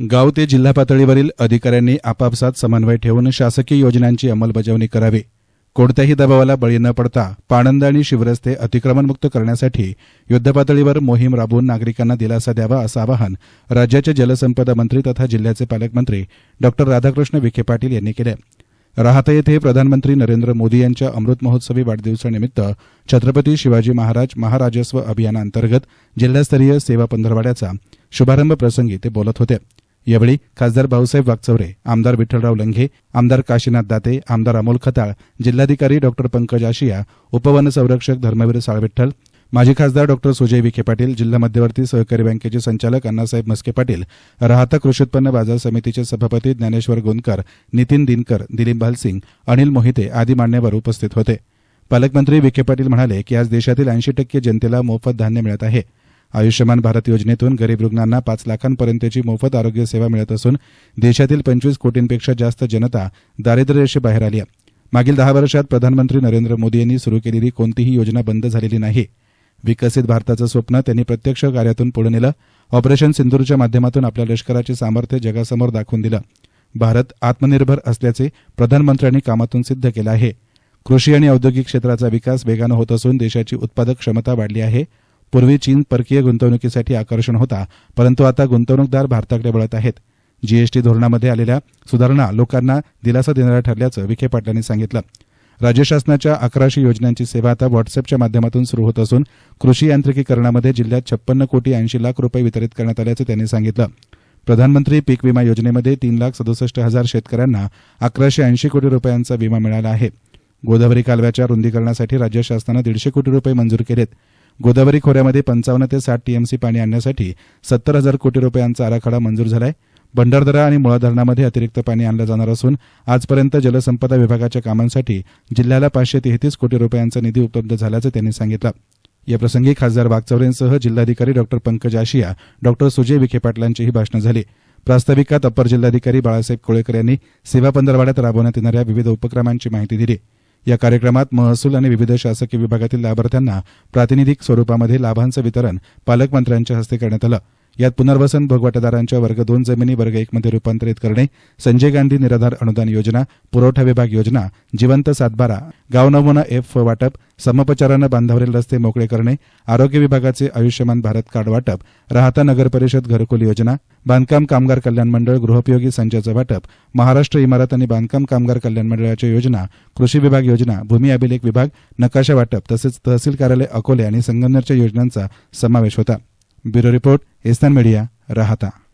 गाव ते जिल्हा पातळीवरील अधिकाऱ्यांनी आपापसात समन्वय ठेवून शासकीय योजनांची अंमलबजावणी करावी. कोणत्याही दबावाला बळी न पडता पाणंद आणि शिवरस्ते अतिक्रमणमुक्त करण्यासाठी युद्धपातळीवर मोहीम राबवून नागरिकांना दिलासा द्यावा असं आवाहन राज्याचे जलसंपदा मंत्री तथा जिल्ह्याचे पालकमंत्री डॉ. राधाकृष्ण विखे पाटील यांनी केलं. राहता येथे प्रधानमंत्री नरेंद्र मोदी यांच्या अमृत महोत्सवी वाढदिवसानिमित्त छत्रपती शिवाजी महाराज महाराजस्व अभियानांतर्गत जिल्हास्तरीय सेवा पंधरवाड्याचा शुभारंभ प्रसंगी ते बोलत होते. यावेळी खासदार भाऊसाहेब वागचौरे आमदार विठ्ठलराव लंघे आमदार काशीनाथ दाते आमदार अमोल खताळ जिल्हाधिकारी डॉक्टर पंकज आशिया उपवन संरक्षक धर्मवीर साळविठ्ठल माजी खासदार डॉक्टर सुजय विखे पाटील जिल्हा मध्यवर्ती सहकारी बँकेचे संचालक अण्णासाहेब मस्के पाटील राहता कृषी उत्पन्न बाजार समितीचे सभापती ज्ञानेश्वर गोंदकर नितीन दिनकर दिलीप भालसिंग अनिल मोहिते आदी मान्यवर उपस्थित होते. पालकमंत्री विखे पाटील म्हणाले की आज देशातील ऐंशी टक्के जनतेला मोफत धान्य मिळत आहे. आयुष्यमान भारत योजनेतून गरीब रुग्णांना पाच लाखांपर्यंतची मोफत आरोग्य सेवा मिळत असून देशातील पंचवीस कोटींपेक्षा जास्त जनता दारिद्र्य बाहेर आली आहे. मागील दहा वर्षात प्रधानमंत्री नरेंद्र मोदी यांनी सुरू केलेली कोणतीही योजना बंद झालेली नाही. विकसित भारताचं स्वप्न त्यांनी प्रत्यक्ष कार्यातून पुढे नेलं. ऑपरेशन सिंधूरच्या माध्यमातून आपल्या लष्कराचे सामर्थ्य जगासमोर दाखवून दिलं. भारत आत्मनिर्भर असल्याचे प्रधानमंत्र्यांनी कामातून सिद्ध केलं आहे. कृषी आणि औद्योगिक क्षेत्राचा विकास वेगानं होत असून देशाची उत्पादक क्षमता वाढली आहे. पूर्वी चीन परकीय गुंतवणुकीसाठी आकर्षण होता परंतु आता गुंतवणूकदार भारताकडे वळत आहेत. जीएसटी धोरणामध्ये आलेल्या सुधारणा लोकांना दिलासा देणाऱ्या ठरल्याचं विखे पाटलांनी सांगितलं. राज्य शासनाच्या अकराशे योजनांची सेवा आता व्हॉट्सअपच्या माध्यमातून सुरू होत असून कृषी यांत्रिकीकरणामध्ये जिल्ह्यात छप्पन्न कोटी ऐंशी लाख रुपये वितरित करण्यात आल्याचं त्यांनी सांगितलं. प्रधानमंत्री पीक विमा योजनेमध्ये तीन लाख सदुसष्ट हजार शेतकऱ्यांना अकराशे ऐंशी कोटी रुपयांचा विमा मिळाला आहे. गोदावरी कालव्याच्या रुंदीकरणासाठी राज्य शासनानं दीडशे कोटी रुपये मंजूर केलेत. गोदावरी खोऱ्यामध्ये पंचावन्न ते साठ टीएमसी पाणी आणण्यासाठी सत्तर हजार कोटी रुपयांचा आराखडा मंजूर झालाय. भंडारदरा आणि मुळा धरणामध्ये अतिरिक्त पाणी आणलं जाणार असून आजपर्यंत जलसंपदा विभागाच्या कामांसाठी जिल्ह्याला पाचशे तेहतीस कोटी रुपयांचा निधी उपलब्ध झाल्याचं त्यांनी सांगितलं. याप्रसंगी खासदार वागचौरेंसह जिल्हाधिकारी डॉक्टर पंकज आशिया डॉक्टर सुजय विखे पाटलांचीही भाषणं झाली. प्रास्ताविकात अप्पर जिल्हाधिकारी बाळासाहेब कोळेकर यांनी सेवा पंधरवाड्यात राबवण्यात येणाऱ्या विविध उपक्रमांची माहिती दिली. या कार्यक्रमात महसूल आणि विविध शासकीय विभागातील लाभार्थ्यांना प्रातिनिधिक स्वरूपामध्ये लाभांचं वितरण पालकमंत्र्यांच्या हस्ते करण्यात आलं. यात पुनर्वसन भोगवाटेदारांच्या वर्ग दोन जमिनी वर्ग एकमध्ये रुपांतरित रूपांतरित करणे संजय गांधी निराधार अनुदान योजना पुरवठा विभाग योजना जिवंत सातबारा गाव नमुना एफ वाटप समपचारानं बांधावरील रस्ते मोकळे करणे आरोग्य विभागाचे आयुष्यमान भारत कार्ड वाटप राहता नगर परिषद घरकुल योजना बांधकाम कामगार कल्याण मंडळ गृहोपयोगी संचाचं वाटप महाराष्ट्र इमारत आणि बांधकाम कामगार कल्याण मंडळाच्या योजना कृषी विभाग योजना भूमी अभिलेख विभाग नकाशा वाटप तसेच तहसील कार्यालय अकोले आणि संगमनेरच्या योजनांचा समावेश होता. Bureau report esta en Mería,